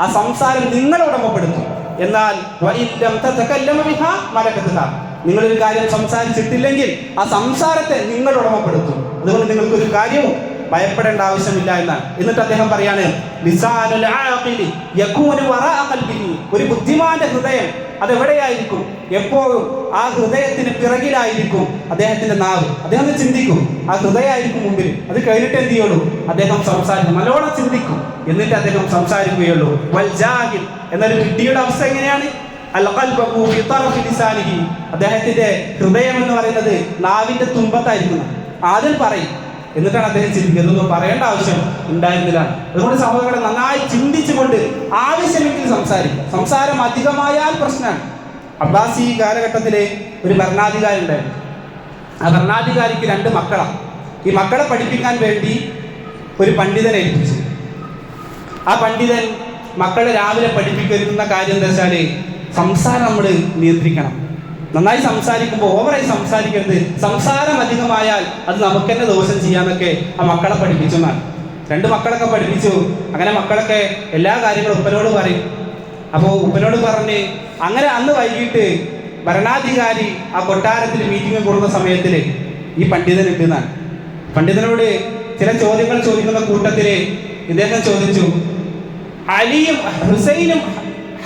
ആ സംസാരം നിങ്ങളെ ഉടമപ്പെടുത്തും എന്നാൽ നിങ്ങളൊരു കാര്യം സംസാരിച്ചിട്ടില്ലെങ്കിൽ ആ സംസാരത്തെ നിങ്ങൾ ഉടമപ്പെടുത്തും അതുകൊണ്ട് നിങ്ങൾക്ക് ഒരു കാര്യവും ഭയപ്പെടേണ്ട ആവശ്യമില്ല എന്നാണ്. എന്നിട്ട് അദ്ദേഹം പറയാണ് ഒരു ബുദ്ധിമാന്റെ ഹൃദയം അതെവിടെയായിരിക്കും? എപ്പോഴും ആ ഹൃദയത്തിന് പിറകിലായിരിക്കും അദ്ദേഹത്തിന്റെ നാവ്. അദ്ദേഹം ചിന്തിക്കും ആ ഹൃദയമായിരിക്കും മുമ്പിൽ. അത് കഴിഞ്ഞിട്ട് എന്ത് ചെയ്യുള്ളൂ? അദ്ദേഹം സംസാരിക്കും. നല്ലോണം ചിന്തിക്കും. എന്നിട്ട് അദ്ദേഹം സംസാരിക്കുകയുള്ളൂ. വൽജാഹിൽ എന്നൊരു വിഡ്ഢിയുടെ അവസ്ഥ എങ്ങനെയാണ്? അദ്ദേഹത്തിന്റെ ഹൃദയം എന്ന് പറയുന്നത് നാവിന്റെ തുമ്പത്തായിരിക്കുന്നു ആദ്യം പറയും എന്നിട്ടാണ് അദ്ദേഹം ചിന്തിക്കുന്നത്. എന്നൊന്നും പറയേണ്ട ആവശ്യം ഉണ്ടായിരുന്നില്ല. അതുകൊണ്ട് സഹോദരങ്ങളെ നന്നായി ചിന്തിച്ചുകൊണ്ട് ആവശ്യമെങ്കിൽ സംസാരിക്കും. സംസാരം അധികമായാൽ പ്രശ്നമാണ്. അബ്ബാസി കാലഘട്ടത്തിലെ ഒരു ഭരണാധികാരി ഉണ്ടായിരുന്നു. ആ ഭരണാധികാരിക്ക് രണ്ട് മക്കളാണ്. ഈ മക്കളെ പഠിപ്പിക്കാൻ വേണ്ടി ഒരു പണ്ഡിതനെ ഏൽപ്പിച്ചു. ആ പണ്ഡിതൻ മക്കളെ രാവിലെ പഠിപ്പിക്കുന്ന കാര്യം എന്താ വെച്ചാൽ സംസാരം നമ്മൾ നിയന്ത്രിക്കണം. നന്നായി സംസാരിക്കുമ്പോൾ ഓവറായി സംസാരിക്കരുത്. സംസാരം അധികമായാൽ അത് നമുക്ക് തന്നെ ദോഷം ചെയ്യാന്നൊക്കെ ആ മക്കളെ പഠിപ്പിച്ചു എന്നാണ് രണ്ട് മക്കളൊക്കെ പഠിപ്പിച്ചു. അങ്ങനെ മക്കളൊക്കെ എല്ലാ കാര്യങ്ങളും ഉപ്പനോട് പറയും. അപ്പോൾ ഉപ്പനോട് പറഞ്ഞ് അങ്ങനെ അന്ന് വൈകിട്ട് ഭരണാധികാരി ആ കൊട്ടാരത്തിൽ മീറ്റിംഗ് കൂടുന്ന സമയത്തിൽ ഈ പണ്ഡിതൻ ഇട്ടുന്നാണ് പണ്ഡിതനോട് ചില ചോദ്യങ്ങൾ ചോദിക്കുന്ന കൂട്ടത്തിൽ ഇദ്ദേഹം ചോദിച്ചു അലിയും ഹുസൈനും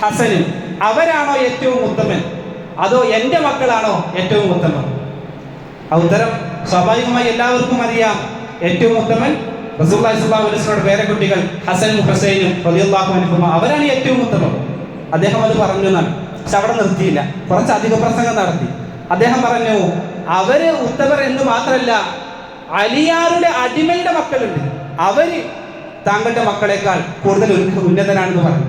ഹസനും അവരാണോ ഏറ്റവും ഉത്തമൻ? അതോ എന്റെ മക്കളാണോ ഏറ്റവും ഉത്തമൻ? ആ ഉത്തരം സ്വാഭാവികമായി എല്ലാവർക്കും അറിയാം. ഏറ്റവും ഉത്തമൻ സ്വല്ലല്ലാഹു അലൈഹി വസല്ലമയുടെ പേരക്കുട്ടികൾ ഹസനും ഹുസൈനും അൻഹും അവരാണ് ഏറ്റവും ഉത്തമം അദ്ദേഹം അത് പറഞ്ഞു എന്നാണ്. പക്ഷെ അവിടെ നിർത്തിയില്ല. കുറച്ച് അധിക പ്രസംഗം നടത്തി. അദ്ദേഹം പറഞ്ഞു അവർ ഉത്തമർ എന്ന് മാത്രമല്ല അലിയാറുടെ അടിമയുടെ മക്കളുണ്ട്. അവർ താങ്കളുടെ മക്കളെക്കാൾ കൂടുതൽ ഉന്നതനാണെന്ന് പറഞ്ഞു.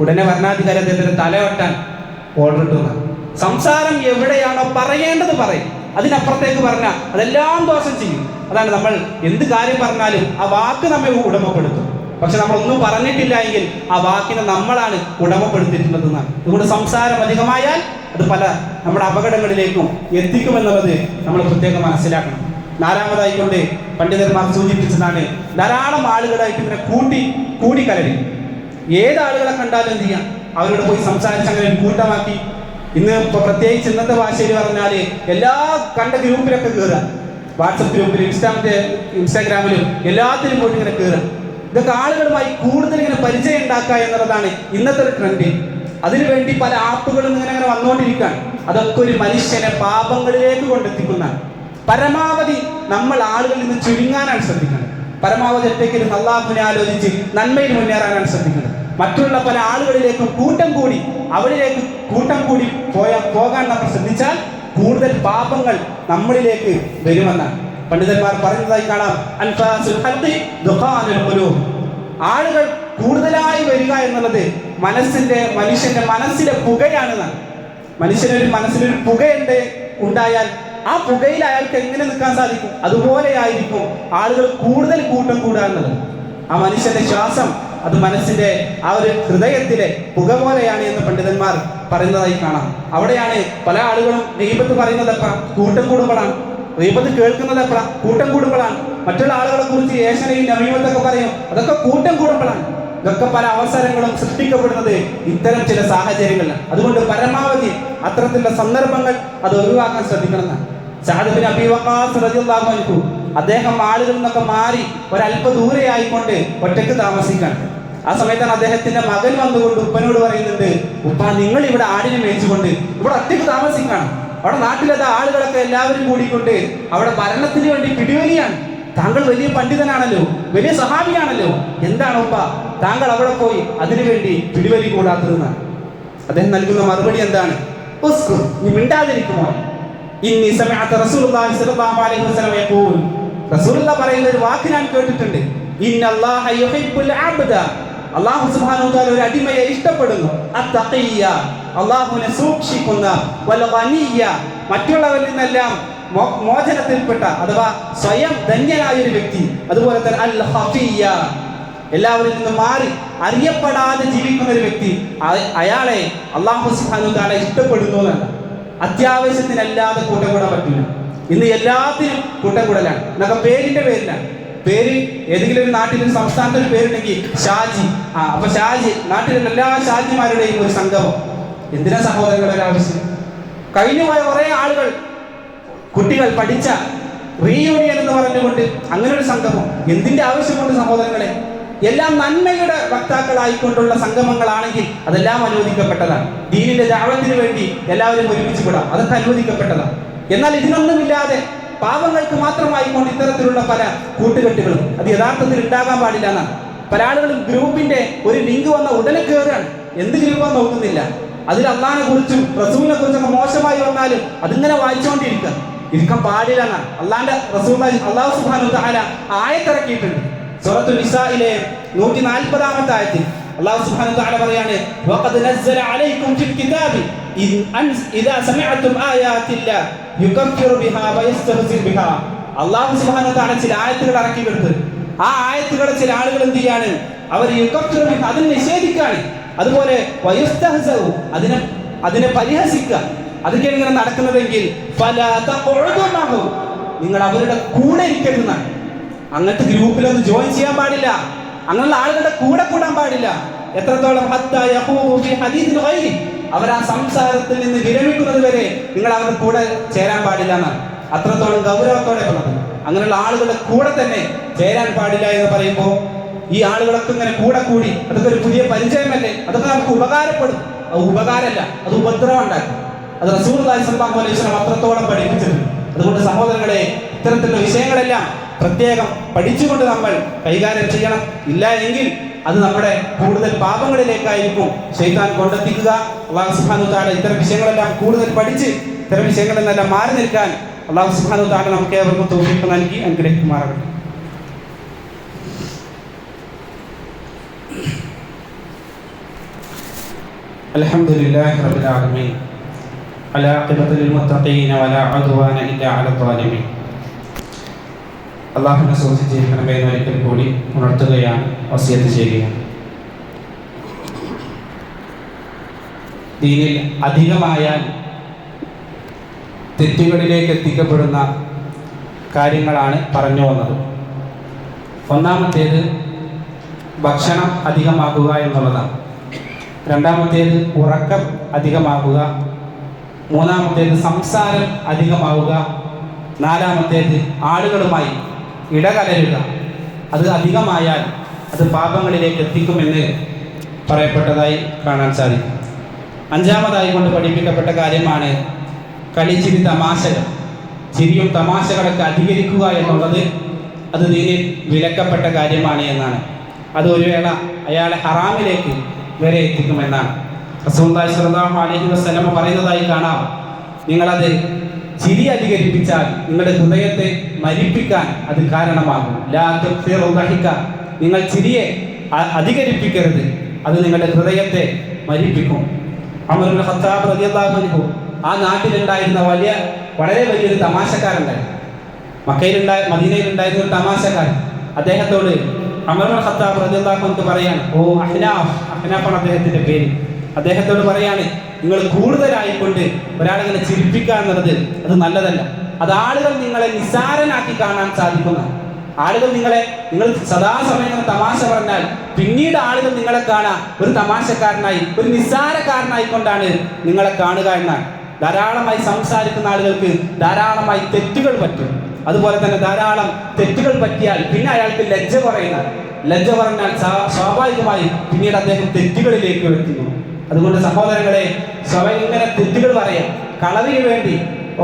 ഉടനെ ഭരണാധികാരി അദ്ദേഹത്തിന്റെ തലവെട്ടാൻ ഓർഡർ സംസാരം എവിടെയാണോ പറയേണ്ടത് പറയും. അതിനപ്പുറത്തേക്ക് പറഞ്ഞാൽ അതെല്ലാം ദോഷം ചെയ്യും. അതാണ് നമ്മൾ എന്ത് കാര്യം പറഞ്ഞാലും ആ വാക്ക് നമ്മെ ഉടമപ്പെടുത്തും. പക്ഷെ നമ്മൾ ഒന്നും പറഞ്ഞിട്ടില്ല എങ്കിൽ ആ വാക്കിനെ നമ്മളാണ് ഉടമപ്പെടുത്തിയിട്ടുള്ളത് എന്നാണ് അതുകൊണ്ട് സംസാരം അധികമായാൽ അത് പല നമ്മുടെ അപകടങ്ങളിലേക്കും എത്തിക്കുമെന്നുള്ളത് നമ്മൾ പ്രത്യേകം മനസ്സിലാക്കണം. നാലാമതായിക്കൊണ്ട് പണ്ഡിതന്മാർ സൂചിപ്പിച്ചതാണ് ധാരാളം ആളുകളായിട്ട് ഇങ്ങനെ കൂട്ടി കൂടിക്കലരി. ഏത് ആളുകളെ കണ്ടാലും എന്ത് ചെയ്യാം? അവരോട് പോയി സംസാരിച്ച് അങ്ങനെ കൂട്ടമാക്കി. ഇന്ന് ഇപ്പൊ പ്രത്യേകിച്ച് ഇന്നത്തെ ഭാഷയിൽ പറഞ്ഞാൽ എല്ലാ കണ്ട ഗ്രൂപ്പിലൊക്കെ കയറുക വാട്സപ്പ് ഗ്രൂപ്പിലും ഇൻസ്റ്റാമിന്റെ ഇൻസ്റ്റാഗ്രാമിലും എല്ലാത്തിലും പോയിട്ട് ഇങ്ങനെ കയറുക ഇതൊക്കെ ആളുകളുമായി കൂടുതൽ ഇങ്ങനെ പരിചയം ഉണ്ടാക്കുക എന്നുള്ളതാണ് ഇന്നത്തെ ഒരു ട്രെൻഡ് അതിനുവേണ്ടി പല ആപ്പുകളും ഇങ്ങനെ അങ്ങനെ വന്നുകൊണ്ടിരിക്കുകയാണ്. അതൊക്കെ ഒരു മനുഷ്യനെ പാപങ്ങളിലേക്ക് കൊണ്ടെത്തിക്കുന്ന പരമാവധി നമ്മൾ ആളുകളിൽ നിന്ന് ചുരുങ്ങാനാണ് ശ്രദ്ധിക്കുന്നത് പരമാവധി ഒറ്റയ്ക്ക് അള്ളാഹുവിനെ ആലോചിച്ച് നന്മയിൽ മുന്നേറാനാണ് ശ്രദ്ധിക്കുന്നത് മറ്റുള്ള പല ആളുകളിലേക്ക് കൂട്ടം കൂടി അവരിലേക്ക് കൂട്ടം കൂടി പോയ പോകാൻ നമ്മൾ ശ്രദ്ധിച്ചാൽ കൂടുതൽ പാപങ്ങൾ നമ്മളിലേക്ക് വരുമെന്നാണ്. പണ്ഡിതന്മാർ പറയുന്നതായി കാണാം. ആളുകൾ കൂടുതലായി വരിക എന്നുള്ളത് മനസ്സിന്റെ മനുഷ്യന്റെ മനസ്സിലെ പുകയാണെന്നാണ്. മനുഷ്യനൊരു മനസ്സിലൊരു പുകയുണ്ട് ഉണ്ടായാൽ ആ പുകയിൽ അയാൾക്ക് എങ്ങനെ നിൽക്കാൻ സാധിക്കും? അതുപോലെ ആയിരിക്കും ആളുകൾ കൂടുതൽ കൂട്ടം കൂടുക ആ മനുഷ്യന്റെ ശ്വാസം അത് മനസ്സിന്റെ ആ ഒരു ഹൃദയത്തിലെ പുക പോലെയാണ് എന്ന് പണ്ഡിതന്മാർ പറയുന്നതായി കാണാം. അവിടെയാണ് പല ആളുകളും ദൈവത്ത് പറയുന്നത് എപ്പ കൂട്ടം കൂടുമ്പോഴാണ്. ദൈവത്ത് കേൾക്കുന്നത് എപ്പ കൂട്ടം കൂടുമ്പോഴാണ്. മറ്റുള്ള ആളുകളെ കുറിച്ച് ഏഷനയും നവീമത്തൊക്കെ പറയും. അതൊക്കെ കൂട്ടം കൂടുമ്പോഴാണ്. ഇതൊക്കെ പല അവസരങ്ങളും സൃഷ്ടിക്കപ്പെടുന്നത് ഇത്തരം ചില സാഹചര്യങ്ങളിലാണ് അതുകൊണ്ട് പരമാവധി അത്തരത്തിലുള്ള സന്ദർഭങ്ങൾ അത് ഒഴിവാക്കാൻ ശ്രദ്ധിക്കണം സാദബിൻ അബി അൻഹു അദ്ദേഹം ആളുകളിൽ നിന്നൊക്കെ മാറി ഒരല്പ ദൂരെ ആയിക്കൊണ്ട് ഒറ്റയ്ക്ക് താമസിക്കാൻ. ആ സമയത്താണ് അദ്ദേഹത്തിന്റെ മകൻ വന്നുകൊണ്ട് ഉപ്പനോട് പറയുന്നുണ്ട് ഉപ്പ നിങ്ങൾ ഇവിടെ ആടിനെ മേയിച്ചുകൊണ്ട് ഇവിടെ ഒറ്റയ്ക്ക് താമസിക്കണം അവിടെ നാട്ടിലത് ആളുകളൊക്കെ എല്ലാവരും കൂടിക്കൊണ്ട് അവിടെ ഭരണത്തിന് വേണ്ടി പിടിവലിയാണ്. താങ്കൾ വലിയ പണ്ഡിതനാണല്ലോ വലിയ സഹാബിയാണല്ലോ എന്താണ് ഉപ്പ താങ്കൾ അവിടെ പോയി അതിനുവേണ്ടി പിടിവലി കൂടാത്തതെന്നാണ്. അദ്ദേഹം നൽകുന്ന മറുപടി എന്താണ്? നീ മിണ്ടാതിരിക്കുമോ? ഇന്നി സമയത്ത് സ്വല്ലല്ലാഹു അലൈഹി വസല്ലം യഖൂൽ റസൂലുള്ള പറയുന്ന ഒരു വാക്ക് ഞാൻ കേട്ടിട്ടുണ്ട്. സുബ്ഹാനഹു വതആല ഒരു അടിമയെ ഇഷ്ടപ്പെടുന്നു. അല്ലാഹുവിനെ സൂക്ഷിക്കുന്ന മറ്റുള്ളവരിൽ നിന്നെല്ലാം മോചനത്തിൽപ്പെട്ട അഥവാ സ്വയം ധന്യനായ ഒരു വ്യക്തി. അതുപോലെ തന്നെ അൽ ഖഫിയ എല്ലാവരിൽ നിന്നും മാറി അറിയപ്പെടാതെ ജീവിക്കുന്ന ഒരു വ്യക്തി അയാളെ അള്ളാഹു സുബ്ഹാനഹു വതആല ഇഷ്ടപ്പെടുന്നു എന്നല്ല അത്യാവശ്യത്തിനല്ലാതെ കൂട്ടം കൂടാൻ പറ്റില്ല. ഇന്ന് എല്ലാത്തിനും കൂട്ടം കൂടലാണ് എന്നൊക്കെ പേരിന്റെ പേരിലാണ് പേര് ഏതെങ്കിലും ഒരു നാട്ടിൽ ഒരു സംസ്ഥാനത്ത് പേരുണ്ടെങ്കിൽ ഷാജി. ആ അപ്പൊ ഷാജി നാട്ടിലെ എല്ലാ ഷാജിമാരുടെയും ഒരു സംഗമം. എന്തിനാ സഹോദരങ്ങളുടെ ആവശ്യം? കഴിഞ്ഞു പോയ കുറെ ആളുകൾ കുട്ടികൾ പഠിച്ച റീയൂണിയൻ എന്ന് പറഞ്ഞുകൊണ്ട് അങ്ങനെ ഒരു സംഗമം. എന്തിന്റെ ആവശ്യമുണ്ട് സഹോദരങ്ങളെ? എല്ലാം നന്മയുടെ വക്താക്കളായിക്കൊണ്ടുള്ള സംഗമങ്ങളാണെങ്കിൽ അതെല്ലാം അനുവദിക്കപ്പെട്ടതാണ്. ദീനിന്റെ ദാവത്തിന് വേണ്ടി എല്ലാവരും ഒരുമിച്ച് വിടാം അതൊക്കെ അനുവദിക്കപ്പെട്ടതാണ്. എന്നാൽ ഇതിനൊന്നുമില്ലാതെ മാത്രമായി കൊണ്ട് ഇത്തരത്തിലുള്ള പല കൂട്ടുകെട്ടുകളും അത് യഥാർത്ഥത്തിൽ ഉണ്ടാകാൻ പാടില്ല എന്നാണ്. പല ആളുകളും ഗ്രൂപ്പിന്റെ ഒരു ലിങ്ക് വന്ന ഉടനെ കയറുകയാണ് എന്ത് ഗ്രൂപ്പാന്ന് നോക്കുന്നില്ല. അതിൽ അള്ളാഹിനെ കുറിച്ചും റസൂലിനെ കുറിച്ചൊക്കെ മോശമായി വന്നാലും അതിങ്ങനെ വായിച്ചുകൊണ്ടിരിക്കുക ഇരിക്കാൻ പാടില്ല എന്നാണ്. അള്ളാന്റെ റസൂൽ അള്ളാഹു സുബ്ഹാനഹു തആല ആയത്തിറക്കിയിട്ടുണ്ട്. സുറത്തു നിസായിലെ നൂറ്റി നാൽപ്പതാമത്തെ ആയത്തിൽ അള്ളാഹു സുബ്ഹാനഹു തആല പറയാണ് അള്ളാഹു സുബ്ഹാനഹു ചില ആയത്തുകൾ ഇറക്കി കൊടുത്ത് ആ ആയത്തുകളെ ചില ആളുകൾ എന്ത് ചെയ്യാണ്? അവർ അതിനെ നിഷേധിക്കാണ് അതുപോലെ അതിനെ അതിനെ പരിഹസിക്കുക. അതൊക്കെ ഇങ്ങനെ നടക്കുന്നതെങ്കിൽ നിങ്ങൾ അവരുടെ കൂടെ ഇരിക്കരുതെന്നാണ്. അങ്ങനത്തെ ഗ്രൂപ്പിലൊന്നും ജോയിൻ ചെയ്യാൻ പാടില്ല. അങ്ങനെയുള്ള ആളുകളുടെ കൂടെ കൂടാൻ പാടില്ല. എത്രത്തോളം അവർ ആ സംസാരത്തിൽ നിന്ന് വിരമിക്കുന്നത് വരെ നിങ്ങൾ അവരുടെ കൂടെ ചേരാൻ പാടില്ല എന്നാണ്. അത്രത്തോളം ഗൗരവത്തോടെ പറഞ്ഞത്. അങ്ങനെയുള്ള ആളുകളുടെ കൂടെ തന്നെ ചേരാൻ പാടില്ല എന്ന് പറയുമ്പോൾ ഈ ആളുകളൊക്കെ ഇങ്ങനെ കൂടെ കൂടി അതൊക്കെ ഒരു പുതിയ പരിചയമല്ലേ? അതൊക്കെ നമുക്ക് ഉപകാരപ്പെടും. അത് ഉപകാരമല്ല അത് ഉപദ്രവം ഉണ്ടാക്കും. അത് റസൂർ സല്ലല്ലാഹു പോലെ ഈശ്വരം അത്രത്തോളം പഠിപ്പിച്ചിട്ടുണ്ട്. അതുകൊണ്ട് സഹോദരങ്ങളെ ഇത്തരത്തിലുള്ള വിഷയങ്ങളെല്ലാം പ്രത്യേകം പഠിച്ചുകൊണ്ട് നമ്മൾ കൈകാര്യം ചെയ്യണം. ഇല്ല എങ്കിൽ അത് നമ്മുടെ കൂടുതൽ പാപങ്ങളിലേക്കായിരിക്കും ശൈത്താൻ കൊണ്ടെത്തിക്കുക അള്ളാഹു സുബ്ഹാനഹു തആല ഇത്തരം വിഷയങ്ങളെല്ലാം കൂടുതൽ പഠിച്ച് ഇത്തരം വിഷയങ്ങളിൽ നിന്നെല്ലാം മാറി നിൽക്കാൻ അള്ളാഹു സുബ്ഹാനഹു തആല നമുക്ക് ഏവർക്കും തൗഫീഖ് നൽകി അനുഗ്രഹിക്കുമാറാകട്ടെ الحمد لله رب العالمين على عاقبة للمتقين ولا عدوان إلا على الظالمين അള്ളാഹുവിനെ സൂക്ഷിച്ചിരിക്കണമേ എന്ന് ഒരിക്കൽ കൂടി ഉണർത്തുകയാണ് വസിയത്ത് ചെയ്യുകയാണ് ദീനിൽ അധികമായാൽ തെറ്റുകളിലേക്ക് എത്തിക്കപ്പെടുന്ന കാര്യങ്ങളാണ് പറഞ്ഞു വന്നത്. ഒന്നാമത്തേത് ഭക്ഷണം അധികമാക്കുക എന്നുള്ളതാണ്. രണ്ടാമത്തേത് ഉറക്കം അധികമാവുക മൂന്നാമത്തേത് സംസാരം അധികമാവുക. നാലാമത്തേത് ആളുകളുമായി ഇടകലരുക. അത് അധികമായാൽ അത് പാപങ്ങളിലേക്ക് എത്തിക്കുമെന്ന് പറയപ്പെട്ടതായി കാണാൻ സാധിക്കും. അഞ്ചാമതായി കൊണ്ട് പഠിപ്പിക്കപ്പെട്ട കാര്യമാണ് കളിച്ചിരി തമാശകൾ. ചിരിയും തമാശകളൊക്കെ അധികരിക്കുക എന്നുള്ളത് അത് ദീനിൽ വിലക്കപ്പെട്ട കാര്യമാണ് എന്നാണ്. അത് ഒരു വേള അയാളെ ഹറാമിലേക്ക് വരെ എത്തിക്കുമെന്നാണ്. റസൂലുള്ളാഹി സ്വല്ലല്ലാഹു അലൈഹി വസല്ലം പറയുന്നതായി കാണാം. നിങ്ങളത് ചിരി അധികരിപ്പിച്ചാൽ നിങ്ങളുടെ ഹൃദയത്തെ മരിപ്പിക്കാൻ അത് കാരണമാകും. ലാ ദഹിക. നിങ്ങൾ ചിരിയെ അധികരിപ്പിക്കരുത്. അത് നിങ്ങളുടെ ഹൃദയത്തെ മരിപ്പിക്കും. അമറുൽ ഹത്താബ് അൻഹു ആ നാട്ടിലുണ്ടായിരുന്ന വലിയ വളരെ വലിയൊരു തമാശക്കാരുണ്ടായിരുന്നു മക്കയിലുണ്ടായ മദീനയിലുണ്ടായിരുന്ന ഒരു തമാശക്കാരൻ. അദ്ദേഹത്തോട് അമറുൽ റളിയല്ലാഹു അൻഹു പറയാണ് ഓ അഹ്നാഫ് അഹ്നാഫാണ് അദ്ദേഹത്തിന്റെ പേര്. അദ്ദേഹത്തോട് പറയാണ് നിങ്ങൾ കൂടുതലായിക്കൊണ്ട് ഒരാളിങ്ങനെ ചിരിപ്പിക്കുക എന്നുള്ളത് അത് നല്ലതല്ല. അത് ആളുകൾ നിങ്ങളെ നിസ്സാരനാക്കി കാണാൻ സാധിക്കുന്ന ആളുകൾ നിങ്ങളെ നിങ്ങൾ സദാസമയം തമാശ പറഞ്ഞാൽ പിന്നീട് ആളുകൾ നിങ്ങളെ കാണാൻ ഒരു തമാശക്കാരനായി ഒരു നിസ്സാരക്കാരനായി കൊണ്ടാണ് നിങ്ങളെ കാണുക എന്നാണ് ധാരാളമായി സംസാരിക്കുന്ന ആളുകൾക്ക് ധാരാളമായി തെറ്റുകൾ പറ്റും. അതുപോലെ തന്നെ ധാരാളം തെറ്റുകൾ പറ്റിയാൽ പിന്നെ അയാൾക്ക് ലജ്ജ പറയുന്ന. ലജ്ജ പറഞ്ഞാൽ സ്വാഭാവികമായി പിന്നീട് അദ്ദേഹം തെറ്റുകളിലേക്ക് എത്തുന്നു. അതുകൊണ്ട് സഹോദരങ്ങളെ സ്വയം ഇങ്ങനെ തെറ്റുകൾ പറയാം. കളവിന് വേണ്ടി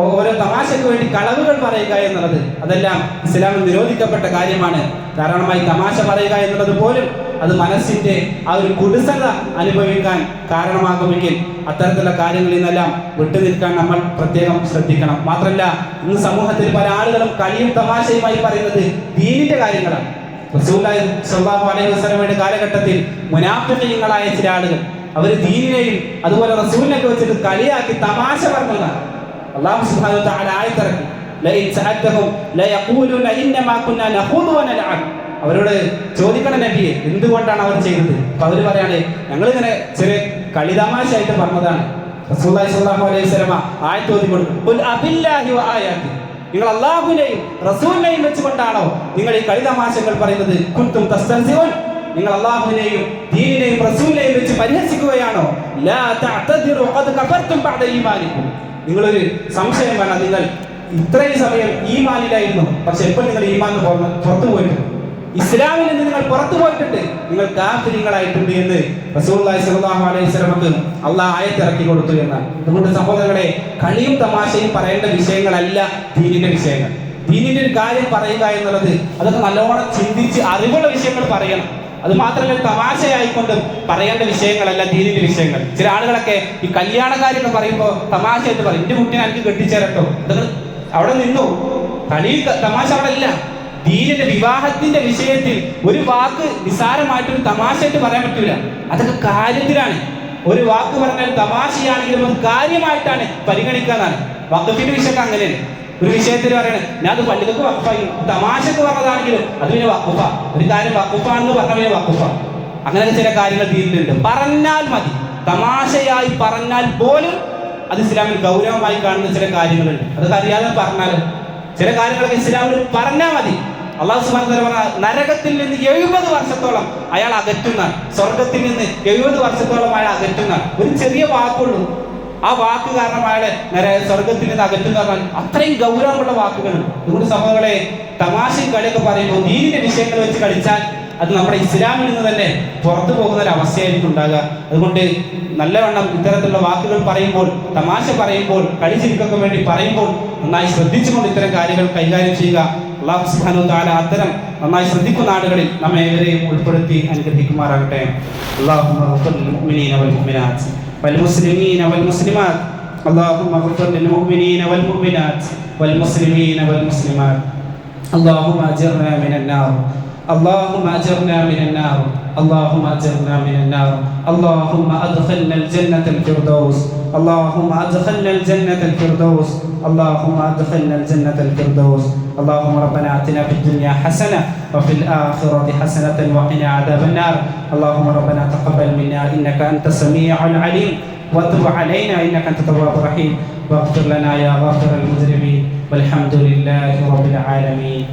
ഓരോ തമാശയ്ക്ക് വേണ്ടി കളവുകൾ പറയുക എന്നുള്ളത് അതെല്ലാം ഇസ്ലാമിൽ നിരോധിക്കപ്പെട്ട കാര്യമാണ്. ധാരാളമായി തമാശ പറയുക എന്നുള്ളത് പോലും അത് മനസ്സിന്റെ ആ ഒരു കുടിസത അനുഭവിക്കാൻ കാരണമാകുമെങ്കിൽ അത്തരത്തിലുള്ള കാര്യങ്ങളിൽ നിന്നെല്ലാം വിട്ടുനിൽക്കാൻ നമ്മൾ പ്രത്യേകം ശ്രദ്ധിക്കണം. മാത്രമല്ല ഇന്ന് സമൂഹത്തിൽ പല ആളുകളും കളിയും തമാശയുമായി പറയുന്നത് ദീനിന്റെ കാര്യങ്ങളാണ്. സ്വല്ലല്ലാഹു അലൈഹി കാലഘട്ടത്തിൽ മുനാഫിഖീങ്ങളായ ചില ആളുകൾ അവർ ദീനിനെയും അതുപോലെ റസൂലിനെയൊക്കെ വെച്ചിട്ട് കളിയാക്കി തമാശ പറഞ്ഞതാണ്. അള്ളാഹു സുബ്ഹാനഹു വ തആല ആയത്തിറക്കി. ലഇൻ സഅൽതഹും ലയഖൂലുന ഇന്നമാ കുന്നാ നഖൂദു വനൽഅബ് അവരോട് ചോദിക്കണം നബിയെ എന്തുകൊണ്ടാണ് അവർ ചെയ്തത്? അപ്പൊ അവർ പറയാണ് ഞങ്ങൾ ഇങ്ങനെ ചെറിയ കളിതമാശയായിട്ട് പറഞ്ഞതാണ്. റസൂലുള്ളാഹി സ്വല്ലല്ലാഹു അലൈഹി വസല്ലമ ആയത്ത് ഓതി കൊടുക്കും അബില്ലാഹി വ ആയാതി? നിങ്ങൾ അള്ളാഹുവിനെയും റസൂലിനെയും വെച്ചുകൊണ്ടാണോ നിങ്ങൾ ഈ കളിതമാശകൾ പറയുന്നത്? കുന്തും തസ്തൻസിഊൻ നിങ്ങൾ അള്ളാഹുവിനെയും ദീനിനെയും റസൂലിനെയും വെച്ച് പരിഹസിക്കുകയാണോ? ലാ തഅതദിറു ഖദ് കഫർതും ബഅദ നിങ്ങളൊരു സംശയം വേണം. നിങ്ങൾ ഇത്രയും സമയം ഈമാനിലായിരുന്നു പക്ഷെ എപ്പോൾ നിങ്ങൾ ഈമാൻ പുറത്തു പോയിട്ടുണ്ട്? ഇസ്ലാമിൽ നിന്ന് നിങ്ങൾ പുറത്തു പോയിട്ടുണ്ട്. നിങ്ങൾ കാത്തിരിങ്ങളായിട്ടുണ്ട് എന്ന് റസൂലുള്ളാഹി സ്വല്ലല്ലാഹു അലൈഹി സ്വലമക്ക് അള്ളാഹ് ആയത്തിറക്കി കൊടുത്തു എന്നാണ്. അതുകൊണ്ട് സഹോദരങ്ങളെ കളിയും തമാശയും പറയേണ്ട വിഷയങ്ങളല്ല ദീനിന്റെ വിഷയങ്ങൾ. ദീനിന്റെ ഒരു കാര്യം പറയുക എന്നുള്ളത് അതൊക്കെ നല്ലോണം ചിന്തിച്ച് അറിവുള്ള വിഷയങ്ങൾ പറയണം. അത് മാത്രമല്ല തമാശയായിക്കൊണ്ട് പറയേണ്ട വിഷയങ്ങളല്ല ദീനിന്റെ വിഷയങ്ങൾ. ചില ആളുകളൊക്കെ ഈ കല്യാണകാര്യം എന്ന് പറയുമ്പോൾ തമാശയായിട്ട് പറയും. എന്റെ കുട്ടിനെ എനിക്ക് കെട്ടിച്ചേരട്ടോ അവിടെ നിന്നു. കളി തമാശ അവിടെ ഇല്ല. ദീനിന്റെ വിവാഹത്തിന്റെ വിഷയത്തിൽ ഒരു വാക്ക് നിസാരമായിട്ടൊരു തമാശയായിട്ട് പറയാൻ പറ്റൂല. അതൊക്കെ കാര്യത്തിലാണ്. ഒരു വാക്ക് പറഞ്ഞാൽ തമാശയാണെങ്കിലും കാര്യമായിട്ടാണ് പരിഗണിക്കാന്നാണ്. വക്കഫിന്റെ വിഷയൊക്കെ അങ്ങനെയാണ്. ഒരു വിഷയത്തിൽ പറയണേ ഞാൻ അത് പള്ളികൾക്ക് വക്കുഫായി തമാശക്ക് പറഞ്ഞതാണെങ്കിലും അത് പിന്നെ വക്കുഫ ഒരു കാര്യം വക്കുഫാണെന്ന് പറഞ്ഞ വക്കുഫ അങ്ങനെയൊക്കെ ചില കാര്യങ്ങൾ തീരുന്നുണ്ട് പറഞ്ഞാൽ മതി. തമാശയായി പറഞ്ഞാൽ പോലും അത് ഇസ്ലാമിൽ ഗൗരവമായി കാണുന്ന ചില കാര്യങ്ങളുണ്ട്. അതൊക്കെ അറിയാതെ പറഞ്ഞാൽ ചില കാര്യങ്ങളൊക്കെ ഇസ്ലാമിൽ പറഞ്ഞാൽ മതി. അള്ളാഹു സുബാൻ പറഞ്ഞ നരകത്തിൽ നിന്ന് എഴുപത് വർഷത്തോളം അയാൾ അകറ്റുന്നാണ് സ്വർഗത്തിൽ നിന്ന് എഴുപത് വർഷത്തോളം അയാൾ അകറ്റുന്നാണ് ഒരു ചെറിയ വാക്കുള്ളൂ. ആ വാക്ക് കാരണം നേരെ നര സ്വർഗത്തിൽ നിന്ന് പറഞ്ഞാൽ അത്രയും ഗൗരവമുള്ള വാക്കുകൾ നമ്മുടെ സഭകളെ തമാശ കളിയൊക്കെ പറയുമ്പോൾ നീതിന്റെ വിഷയങ്ങൾ വെച്ച് കളിച്ചാൽ അത് നമ്മുടെ ഇസ്ലാമിൽ നിന്ന് തന്നെ പുറത്തു പോകുന്ന ഒരു അവസ്ഥയായിരിക്കും ഉണ്ടാകുക. അതുകൊണ്ട് നല്ലവണ്ണം ഇത്തരത്തിലുള്ള വാക്കുകൾ പറയുമ്പോൾ തമാശ പറയുമ്പോൾ കളിച്ചിരിക്കൊക്കെ വേണ്ടി പറയുമ്പോൾ നന്നായി ശ്രദ്ധിച്ചുകൊണ്ട് ഇത്തരം കാര്യങ്ങൾ കൈകാര്യം ചെയ്യുക. അള്ളാഹു സുബാനു താല അത്തരം നന്നായി ശ്രദ്ധിക്കുന്ന ആളുകളിൽ നമ്മെ ഏവരെയും ഉൾപ്പെടുത്തി അനുഗ്രഹിക്കുമാറാകട്ടെ. അള്ളാഹു والمسلمين والمسلمات. اللهم اغفر للمؤمنين والمؤمنات والمسلمين والمسلمات. اللهم اجرنا من النار. اللهم اجرنا من النار. اللهم اجرنا من النار. اللهم ادخلنا الجنة الفردوس. اللهم ادخلنا الجنة الفردوس. اللهم ادخلنا الجنة الفردوس. اللهم ربنا آتنا في الدنيا حسنة وفي الآخرة حسنة وقنا عذاب النار. اللهم ربنا تقبل منا إنك أنت السميع العليم. وتب علينا إنك أنت التواب الرحيم. واغفر لنا يا غافر المذنبين. والحمد لله رب العالمين.